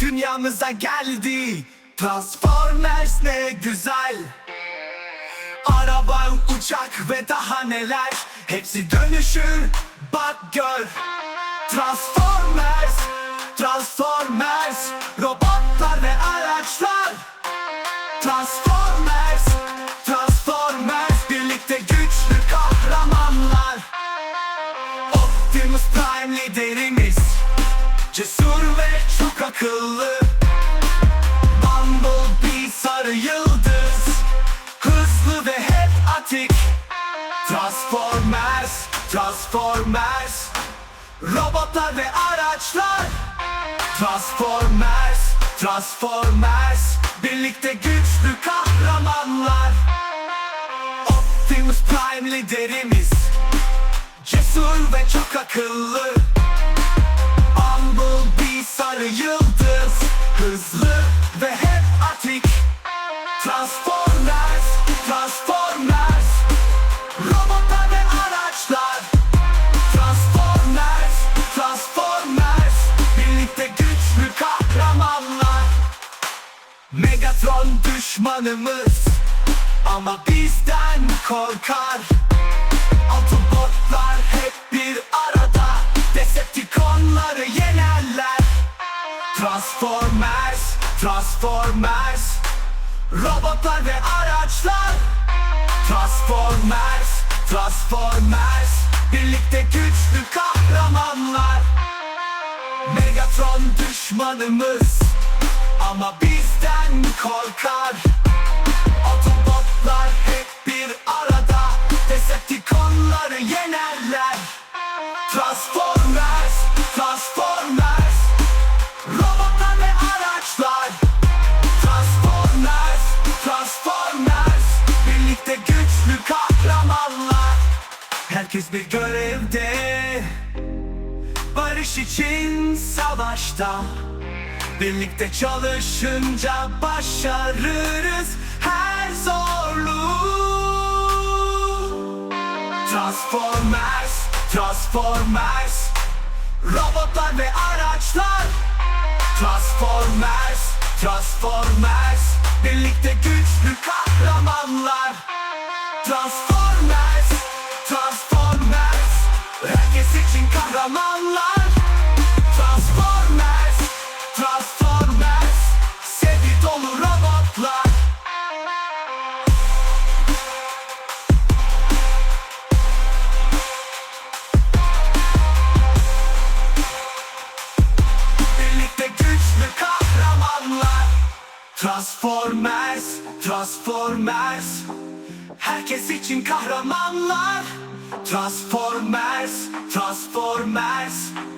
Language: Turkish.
dünyamıza geldi. Transformers ne güzel. Araba, uçak ve daha neler. Hepsi dönüşür bak gör. Transformers, Transformers Robotlar ve araçlar. Transformers, Transformers Birlikte güçlü kahramanlar. Optimus Prime liderimiz Cesur ve çok akıllı. Bumblebee sarı yıldız. Hızlı ve hep atik. Transformers, Transformers. Robotlar ve araçlar. Transformers, Transformers. Birlikte güçlü kahramanlar. Optimus Prime liderimiz. Cesur ve çok akıllı Hızlı ve hep atik. Transformers, Transformers. Robotlar ve araçlar. Transformers, Transformers. Birlikte güçlü kahramanlar. Megatron düşmanımız. Ama bizden korkar Transformers Robotlar ve araçlar. Transformers, Transformers Birlikte güçlü kahramanlar. Megatron düşmanımız Ama bizden korkar Herkes bir görevde. Barış için savaşta. Birlikte çalışınca başarırız her zorluğu. Transformers, Transformers. Robotlar ve araçlar. Transformers, Transformers. Birlikte güçlü kahramanlar. Transformers, kahramanlar. Transformers, Transformers. Sevgi dolu robotlar. Birlikte güçlü kahramanlar. Transformers, Transformers. Herkes için kahramanlar Transformers, Transformers